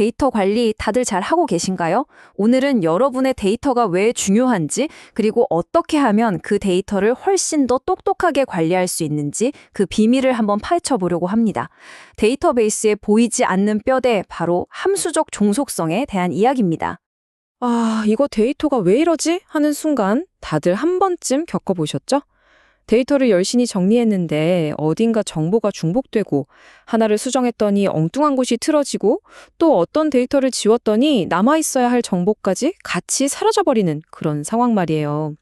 데이터 관리 다들 잘 하고 계신가요? 오늘은 여러분의 데이터가 왜 중요한지, 그리고 어떻게 하면 그 데이터를 훨씬 더 똑똑하게 관리할 수 있는지 그 비밀을 한번 파헤쳐 보려고 합니다. 데이터베이스에 보이지 않는 뼈대, 바로 함수적 종속성에 대한 이야기입니다. 아, 이거 데이터가 왜 이러지? 하는 순간 다들 한 번쯤 겪어보셨죠? 데이터를 열심히 정리했는데 어딘가 정보가 중복되고 하나를 수정했더니 엉뚱한 곳이 틀어지고 또 어떤 데이터를 지웠더니 남아있어야 할 정보까지 같이 사라져버리는 그런 상황 말이에요.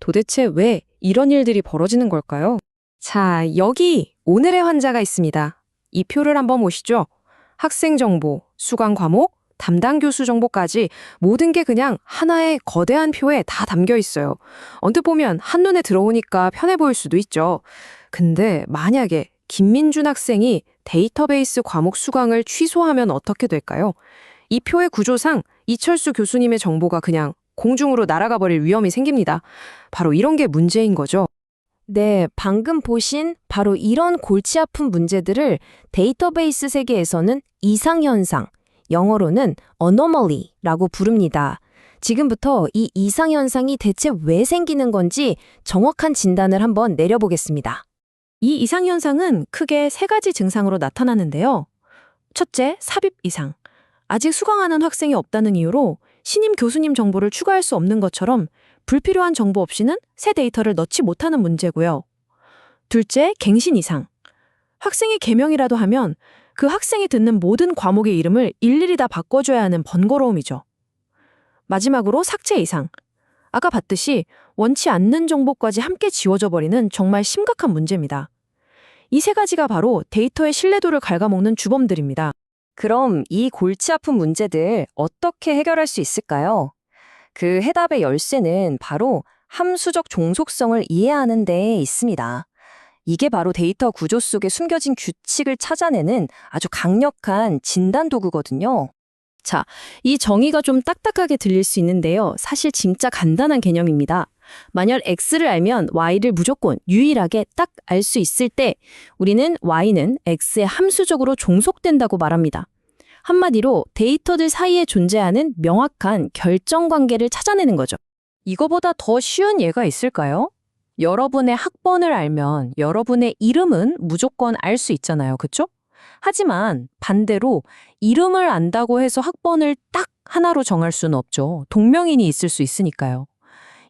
도대체 왜 이런 일들이 벌어지는 걸까요? 자, 여기 오늘의 환자가 있습니다. 이 표를 한번 보시죠. 학생 정보, 수강 과목, 담당 교수 정보까지 모든 게 그냥 하나의 거대한 표에 다 담겨 있어요. 언뜻 보면 한눈에 들어오니까 편해 보일 수도 있죠. 근데 만약에 김민준 학생이 데이터베이스 과목 수강을 취소하면 어떻게 될까요? 이 표의 구조상 이철수 교수님의 정보가 그냥 공중으로 날아가 버릴 위험이 생깁니다. 바로 이런 게 문제인 거죠. 네, 방금 보신 바로 이런 골치 아픈 문제들을 데이터베이스 세계에서는 이상현상, 영어로는 anomaly라고 부릅니다. 지금부터 이 이상현상이 대체 왜 생기는 건지 정확한 진단을 한번 내려보겠습니다. 이 이상현상은 크게 세 가지 증상으로 나타나는데요. 첫째, 삽입 이상. 아직 수강하는 학생이 없다는 이유로 신임 교수님 정보를 추가할 수 없는 것처럼 불필요한 정보 없이는 새 데이터를 넣지 못하는 문제고요. 둘째, 갱신 이상. 학생이 개명이라도 하면 그 학생이 듣는 모든 과목의 이름을 일일이 다 바꿔줘야 하는 번거로움이죠. 마지막으로 삭제 이상. 아까 봤듯이 원치 않는 정보까지 함께 지워져 버리는 정말 심각한 문제입니다. 이 세 가지가 바로 데이터의 신뢰도를 갉아먹는 주범들입니다. 그럼 이 골치 아픈 문제들 어떻게 해결할 수 있을까요? 그 해답의 열쇠는 바로 함수적 종속성을 이해하는 데에 있습니다. 이게 바로 데이터 구조 속에 숨겨진 규칙을 찾아내는 아주 강력한 진단 도구거든요. 자, 이 정의가 좀 딱딱하게 들릴 수 있는데요. 사실 진짜 간단한 개념입니다. 만약 x를 알면 y를 무조건 유일하게 딱 알 수 있을 때 우리는 y는 x에 함수적으로 종속된다고 말합니다. 한마디로 데이터들 사이에 존재하는 명확한 결정 관계를 찾아내는 거죠. 이거보다 더 쉬운 예가 있을까요? 여러분의 학번을 알면 여러분의 이름은 무조건 알 수 있잖아요. 그쵸? 하지만 반대로 이름을 안다고 해서 학번을 딱 하나로 정할 수는 없죠. 동명인이 있을 수 있으니까요.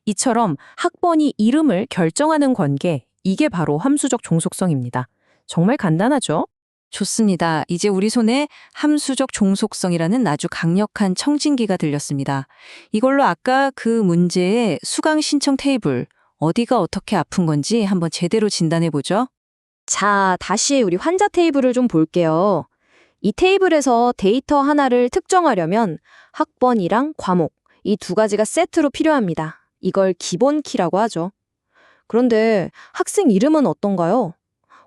이처럼 학번이 이름을 결정하는 관계, 이게 바로 함수적 종속성입니다. 정말 간단하죠? 좋습니다. 이제 우리 손에 함수적 종속성이라는 아주 강력한 청진기가 들렸습니다. 이걸로 아까 그 문제의 수강 신청 테이블, 어디가 어떻게 아픈 건지 한번 제대로 진단해 보죠. 자, 다시 우리 환자 테이블을 좀 볼게요. 이 테이블에서 데이터 하나를 특정하려면 학번이랑 과목, 이 두 가지가 세트로 필요합니다. 이걸 기본 키라고 하죠. 그런데 학생 이름은 어떤가요?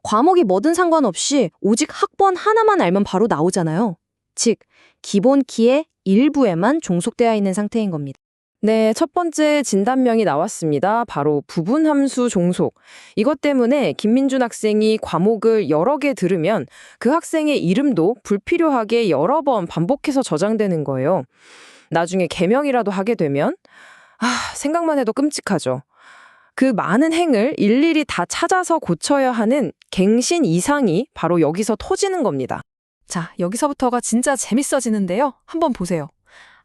과목이 뭐든 상관없이 오직 학번 하나만 알면 바로 나오잖아요. 즉, 기본 키의 일부에만 종속되어 있는 상태인 겁니다. 네, 첫 번째 진단명이 나왔습니다. 바로 부분 함수 종속. 이것 때문에 김민준 학생이 과목을 여러 개 들으면 그 학생의 이름도 불필요하게 여러 번 반복해서 저장되는 거예요. 나중에 개명이라도 하게 되면 아, 생각만 해도 끔찍하죠. 그 많은 행을 일일이 다 찾아서 고쳐야 하는 갱신 이상이 바로 여기서 터지는 겁니다. 자, 여기서부터가 진짜 재밌어지는데요. 한번 보세요.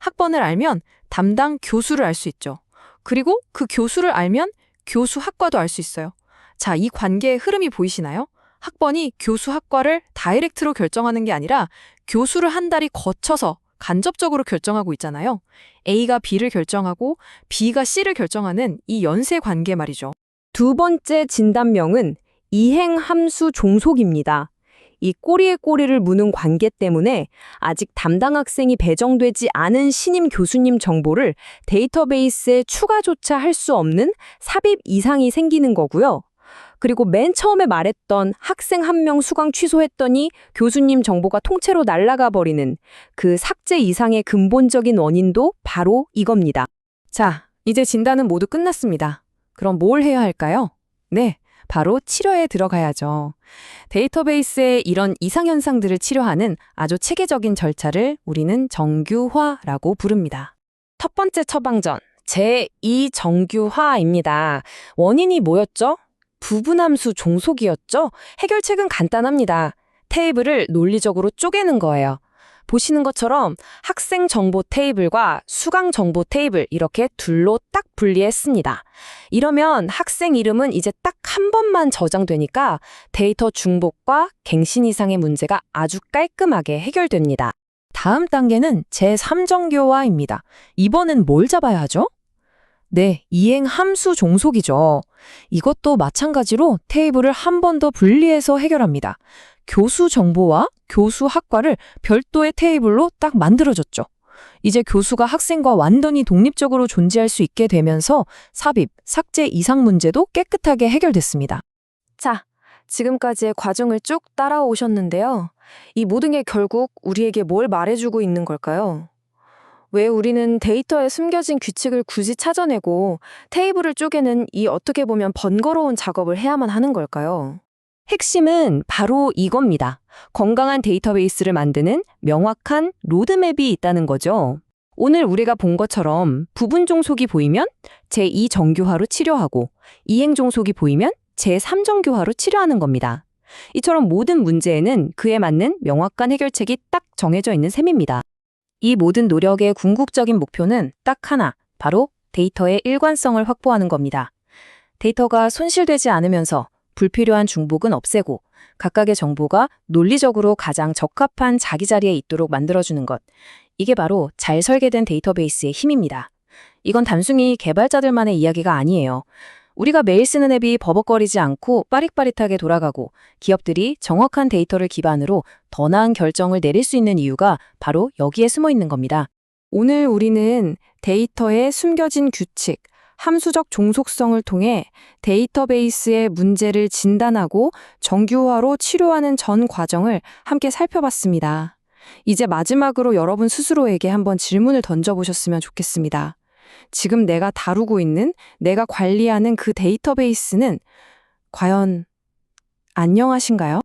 학번을 알면 담당 교수를 알 수 있죠. 그리고 그 교수를 알면 교수 학과도 알 수 있어요. 자, 이 관계의 흐름이 보이시나요? 학번이 교수 학과를 다이렉트로 결정하는 게 아니라 교수를 한 달이 거쳐서 간접적으로 결정하고 있잖아요. A가 B를 결정하고 B가 C를 결정하는 이 연쇄 관계 말이죠. 두 번째 진단명은 이행함수 종속입니다. 이 꼬리에 꼬리를 무는 관계 때문에 아직 담당 학생이 배정되지 않은 신임 교수님 정보를 데이터베이스에 추가조차 할 수 없는 삽입 이상이 생기는 거고요. 그리고 맨 처음에 말했던 학생 한 명 수강 취소했더니 교수님 정보가 통째로 날아가 버리는 그 삭제 이상의 근본적인 원인도 바로 이겁니다. 자, 이제 진단은 모두 끝났습니다. 그럼 뭘 해야 할까요? 네, 바로 치료에 들어가야죠. 데이터베이스의 이런 이상현상들을 치료하는 아주 체계적인 절차를 우리는 정규화라고 부릅니다. 첫 번째 처방전, 제2 정규화입니다. 원인이 뭐였죠? 부분함수 종속이었죠? 해결책은 간단합니다. 테이블을 논리적으로 쪼개는 거예요. 보시는 것처럼 학생 정보 테이블과 수강 정보 테이블 이렇게 둘로 딱 분리했습니다. 이러면 학생 이름은 이제 딱 한 번만 저장되니까 데이터 중복과 갱신 이상의 문제가 아주 깔끔하게 해결됩니다. 다음 단계는 제3정교화입니다. 이번엔 뭘 잡아야 하죠? 네, 이행 함수 종속이죠. 이것도 마찬가지로 테이블을 한 번 더 분리해서 해결합니다. 교수 정보와 교수 학과를 별도의 테이블로 딱 만들어졌죠. 이제 교수가 학생과 완전히 독립적으로 존재할 수 있게 되면서 삽입, 삭제 이상 문제도 깨끗하게 해결됐습니다. 자, 지금까지의 과정을 쭉 따라오셨는데요. 이 모든 게 결국 우리에게 뭘 말해주고 있는 걸까요? 왜 우리는 데이터에 숨겨진 규칙을 굳이 찾아내고 테이블을 쪼개는 이 어떻게 보면 번거로운 작업을 해야만 하는 걸까요? 핵심은 바로 이겁니다. 건강한 데이터베이스를 만드는 명확한 로드맵이 있다는 거죠. 오늘 우리가 본 것처럼 부분 종속이 보이면 제2 정교화로 치료하고 이행 종속이 보이면 제3 정교화로 치료하는 겁니다. 이처럼 모든 문제에는 그에 맞는 명확한 해결책이 딱 정해져 있는 셈입니다. 이 모든 노력의 궁극적인 목표는 딱 하나, 바로 데이터의 일관성을 확보하는 겁니다. 데이터가 손실되지 않으면서 불필요한 중복은 없애고 각각의 정보가 논리적으로 가장 적합한 자기 자리에 있도록 만들어주는 것. 이게 바로 잘 설계된 데이터베이스의 힘입니다. 이건 단순히 개발자들만의 이야기가 아니에요. 우리가 매일 쓰는 앱이 버벅거리지 않고 빠릿빠릿하게 돌아가고 기업들이 정확한 데이터를 기반으로 더 나은 결정을 내릴 수 있는 이유가 바로 여기에 숨어 있는 겁니다. 오늘 우리는 데이터의 숨겨진 규칙, 함수적 종속성을 통해 데이터베이스의 문제를 진단하고 정규화로 치료하는 전 과정을 함께 살펴봤습니다. 이제 마지막으로 여러분 스스로에게 한번 질문을 던져보셨으면 좋겠습니다. 지금 내가 다루고 있는, 내가 관리하는 그 데이터베이스는 과연 안녕하신가요?